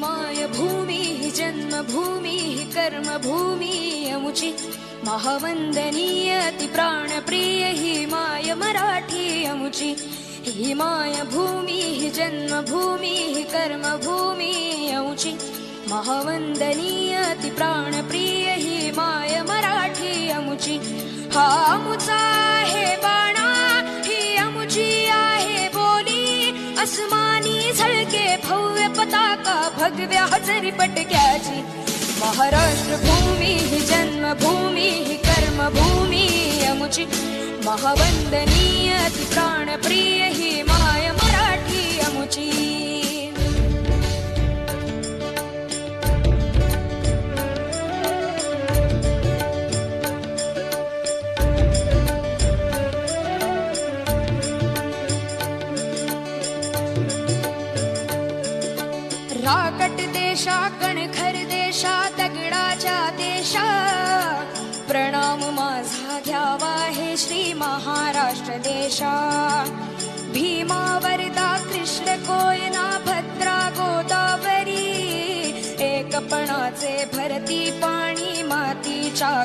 माय भूमी जन्मभूमिः जन्मभूमी कर्मभूमी अमुची महावंदनीय ती माय मराठी अमुची हि माय भूमी ही हि अमुची प्राणप्रिय माय मराठी अमुची हा अमुचा आहे बाणा ही अमुची आहे बोली. अस्मानी झळके भव्य पताका भगव्या हजरी पटक्याची। महाराष्ट्र भूमी ही जन्मभूमी ही कर्मभूमी अमुची महावंदनीय ती राकट देशा कणखर देशा दगडाच्या देशा. प्रणाम माझा घ्यावा हे श्री महाराष्ट्र देशा. भीमा वरदा कृष्ण कोयना भद्रा गोदावरी. एकपणाचे भरती पाणी मातीच्या